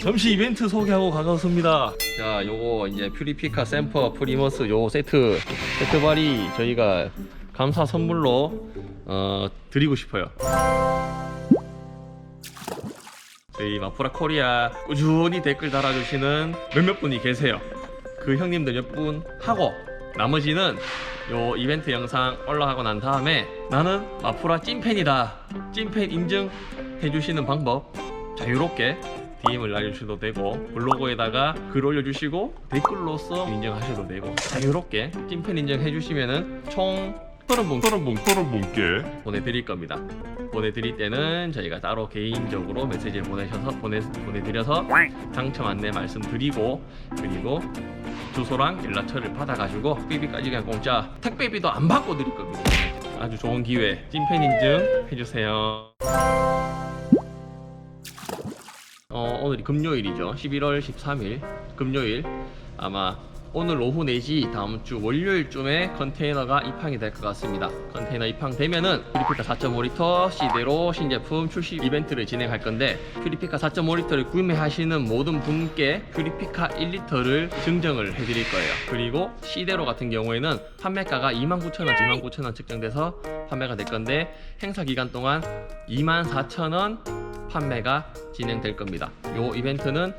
잠시 이벤트 소개하고 가겠습니다. 자, 요거 이제 퓨리피카 샘퍼 프리머스 요 세트 세트 발이 저희가 감사 선물로 어, 드리고 싶어요. 저희 마프라 코리아 꾸준히 댓글 달아주시는 몇몇 분이 계세요. 그 형님들 몇 분 하고 나머지는 요 이벤트 영상 올라가고 난 다음에 나는 마프라 찐팬이다. 찐팬 인증 해 주시는 방법 자유롭게 DM을 날려주셔도 되고 블로그에다가 글 올려주시고 댓글로서 인증하셔도 되고 자유롭게 찐팬 인증해 주시면은 총 30분, 30분, 30분께 보내드릴 겁니다. 보내드릴 때는 저희가 따로 개인적으로 메시지를 보내셔서 보내 보내드려서 당첨 안내 말씀드리고 그리고 주소랑 연락처를 받아가지고 택배비까지 그냥 공짜 택배비도 안 받고 드릴 겁니다. 아주 좋은 기회 찐팬 인증 해주세요. 어, 오늘이 금요일이죠. 11월 13일 금요일 아마 오늘 오후 내지 다음 주 월요일쯤에 컨테이너가 입항이 될 것 같습니다. 컨테이너 입항되면은 퓨리피카 4.5리터 C대로 신제품 출시 이벤트를 진행할 건데 퓨리피카 4.5리터를 구매하시는 모든 분께 퓨리피카 1리터를 증정을 해드릴 거예요. 그리고 C대로 같은 경우에는 판매가가 29,000원, 29,000원 측정돼서 판매가 될 건데 행사 기간 동안 24,000원 판매가 진행될 겁니다. 요 이벤트는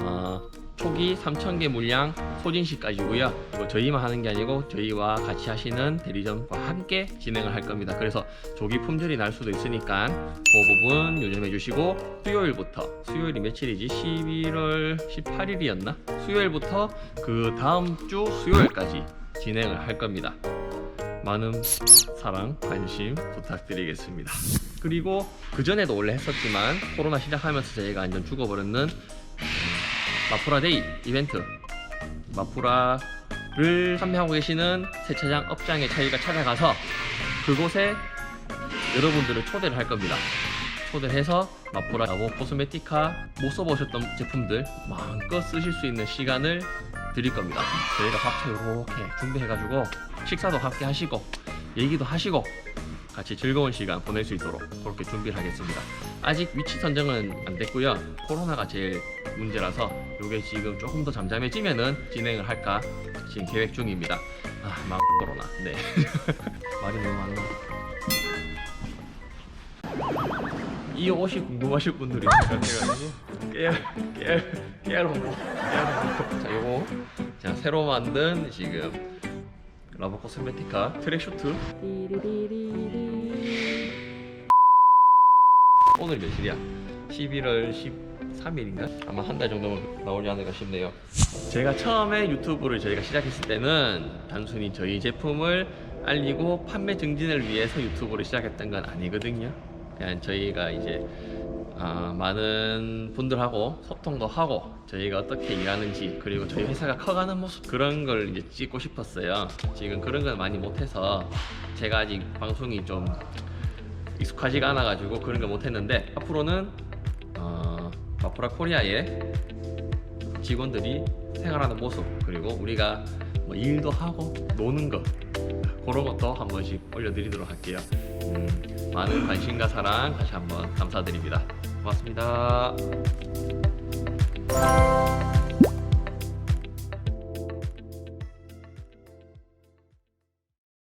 어, 초기 3,000개 물량 소진시까지고요. 저희만 하는 게 아니고 저희와 같이 하시는 대리점과 함께 진행을 할 겁니다. 그래서 조기 품절이 날 수도 있으니까 그 부분 요즘해 주시고 수요일부터 수요일이 며칠이지? 11월 18일이었나? 수요일부터 그 다음 주 수요일까지 진행을 할 겁니다. 많은 사랑, 관심 부탁드리겠습니다. 그리고 그 전에도 원래 했었지만 코로나 시작하면서 저희가 완전 죽어버렸는 음, 마프라 데이 이벤트 마프라를 판매하고 계시는 세차장 업장에 저희가 찾아가서 그곳에 여러분들을 초대를 할 겁니다. 초대해서 마프라 뭐 코스메티카 못 써보셨던 제품들 마음껏 쓰실 수 있는 시간을 드릴 겁니다. 저희가 밥차 이렇게 준비해가지고 식사도 함께 하시고 얘기도 하시고 같이 즐거운 시간 보낼 수 있도록 그렇게 준비를 하겠습니다. 아직 위치 선정은 안 됐고요. 코로나가 제일 문제라서 이게 지금 조금 더 잠잠해지면은 진행을 할까 지금 계획 중입니다. 아, 망 코로나. 네. 말이 너무 많나? 이 옷이 궁금하실 분들이 있어가지고 깨알 깨알 깨알 홍보 자 요거 자 새로 만든 지금 라보 코스메티카 트랙슈트 오늘 며칠이야? 11월 13일인가? 아마 한 달 정도면 나오지 않을까 싶네요. 제가 처음에 유튜브를 저희가 시작했을 때는 단순히 저희 제품을 알리고 판매 증진을 위해서 유튜브를 시작했던 건 아니거든요. 그냥 저희가 이제 아, 많은 분들하고 소통도 하고 저희가 어떻게 일하는지 그리고 저희 회사가 커가는 모습 그런 걸 이제 찍고 싶었어요. 지금 그런 건 많이 못해서 제가 아직 방송이 좀 익숙하지가 않아가지고 그런 걸 못했는데 앞으로는 어, 마프라 코리아의 직원들이 생활하는 모습 그리고 우리가 뭐 일도 하고 노는 것 그런 것도 한 번씩 올려드리도록 할게요. 음, 많은 관심과 사랑 다시 한번 감사드립니다. 고맙습니다.